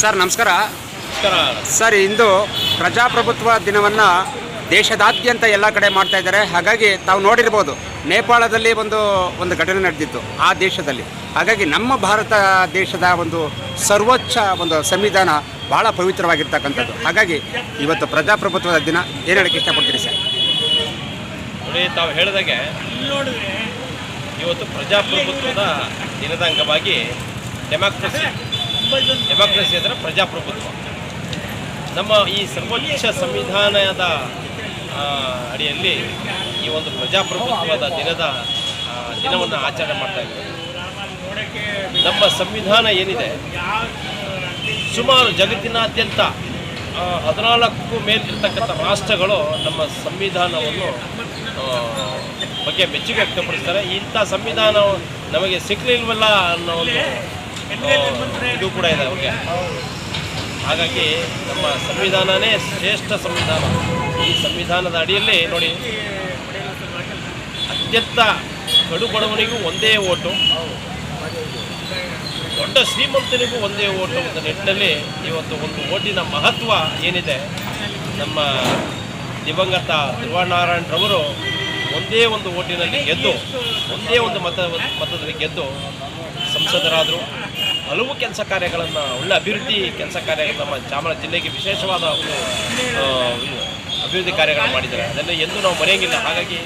Sir ನಮಸ್ಕಾರ. Sir ಇಂದು ಪ್ರಜಾಪ್ರಭುತ್ವ ದಿನವನ್ನು ದೇಶದಾದ್ಯಂತ ಎಲ್ಲ ಕಡೆ ಮಾಡ್ತಾ ಇದ್ದಾರೆ. ಹಾಗಾಗಿ ತಾವು ನೋಡಿರ್ಬೋದು ನೇಪಾಳದಲ್ಲಿ ಒಂದು ಒಂದು ಘಟನೆ ನಡೆದಿತ್ತು ಆ ದೇಶದಲ್ಲಿ. ಹಾಗಾಗಿ ನಮ್ಮ ಭಾರತ ದೇಶದ ಒಂದು ಸರ್ವೋಚ್ಚ ಒಂದು ಸಂವಿಧಾನ ಬಹಳ ಪವಿತ್ರವಾಗಿರ್ತಕ್ಕಂಥದ್ದು. ಹಾಗಾಗಿ ಇವತ್ತು ಪ್ರಜಾಪ್ರಭುತ್ವದ ದಿನ ಏನು ಹೇಳಕ್ಕೆ ಇಷ್ಟಪಡ್ತೀರಿ ಸರ್? ನೋಡಿ ತಾವು ಹೇಳಿದಾಗೆ ಇವತ್ತು ಪ್ರಜಾಪ್ರಭುತ್ವದ ದಿನದ ಅಂಗವಾಗಿ ಡೆಮಾಕ್ರಸಿ ಡೆಮಾಕ್ರಸಿ ಅಂದರೆ ಪ್ರಜಾಪ್ರಭುತ್ವ. ನಮ್ಮ ಈ ಸರ್ವೋಚ್ಚ ಸಂವಿಧಾನದ ಅಡಿಯಲ್ಲಿ ಈ ಒಂದು ಪ್ರಜಾಪ್ರಭುತ್ವದ ದಿನದ ದಿನವನ್ನು ಆಚರಣೆ ಮಾಡ್ತಾ ಇದ್ದೀವಿ. ನಮ್ಮ ಸಂವಿಧಾನ ಏನಿದೆ? ಸುಮಾರು ಜಗತ್ತಿನಾದ್ಯಂತ ಹದಿನಾಲ್ಕು ಮೇಲಿರ್ತಕ್ಕಂಥ ರಾಷ್ಟ್ರಗಳು ನಮ್ಮ ಸಂವಿಧಾನವನ್ನು ಬಗ್ಗೆ ಮೆಚ್ಚುಗೆ ವ್ಯಕ್ತಪಡಿಸ್ತಾರೆ. ಇಂಥ ಸಂವಿಧಾನ ನಮಗೆ ಸಿಕ್ಕಲಿಲ್ವಲ್ಲ ಅನ್ನೋ ಒಂದು ಇದು ಕೂಡ ಇದೆ ಅವ್ರಿಗೆ ಹಾಗಾಗಿ ನಮ್ಮ ಸಂವಿಧಾನನೇ ಶ್ರೇಷ್ಠ ಸಂವಿಧಾನ. ಈ ಸಂವಿಧಾನದ ಅಡಿಯಲ್ಲಿ ನೋಡಿ, ಅತ್ಯಂತ ಕಡು ಬಡವನಿಗೂ ಒಂದೇ ಓಟು, ದೊಡ್ಡ ಶ್ರೀಮಂತನಿಗೂ ಒಂದೇ ಓಟು ಒಂದು ನಿಟ್ಟಿನಲ್ಲಿ ಇವತ್ತು ಒಂದು ಓಟಿನ ಮಹತ್ವ ಏನಿದೆ, ನಮ್ಮ ದಿವಂಗತ ಧ್ರುವನಾರಾಯಣರವರು ಒಂದೇ ಒಂದು ಓಟಿನಲ್ಲಿ ಗೆದ್ದು, ಒಂದೇ ಒಂದು ಮತ ಮತದಲ್ಲಿ ಗೆದ್ದು ಸಂಸದರಾದರು. ಹಲವು ಕೆಲಸ ಕಾರ್ಯಗಳನ್ನು, ಒಳ್ಳೆ ಅಭಿವೃದ್ಧಿ ಕೆಲಸ ಕಾರ್ಯ ನಮ್ಮ ಚಾಮರಾಜ ಜಿಲ್ಲೆಗೆ ವಿಶೇಷವಾದ ಒಂದು ಅಭಿವೃದ್ಧಿ ಕಾರ್ಯಗಳನ್ನು ಮಾಡಿದ್ದಾರೆ. ಅದನ್ನು ಎಂದೂ ನಾವು ಮರೆಯಂಗಿಲ್ಲ. ಹಾಗಾಗಿ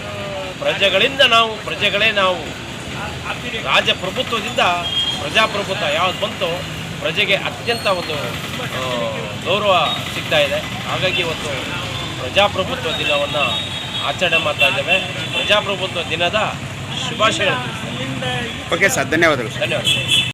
ಪ್ರಜೆಗಳಿಂದ ನಾವು, ಪ್ರಜೆಗಳೇ ನಾವು ರಾಜಪ್ರಭುತ್ವದಿಂದ ಪ್ರಜಾಪ್ರಭುತ್ವ ಯಾವ್ದು ಬಂತು ಪ್ರಜೆಗೆ ಅತ್ಯಂತ ಒಂದು ಗೌರವ ಸಿಗ್ತಾ ಇದೆ. ಹಾಗಾಗಿ ಒಂದು ಪ್ರಜಾಪ್ರಭುತ್ವ ದಿನವನ್ನು ಆಚರಣೆ ಮಾಡ್ತಾ ಇದ್ದೇವೆ. ಪ್ರಜಾಪ್ರಭುತ್ವ ದಿನದ ಶುಭಾಶಯ. ಓಕೆ ಸರ್ ಧನ್ಯವಾದಗಳು ಧನ್ಯವಾದ.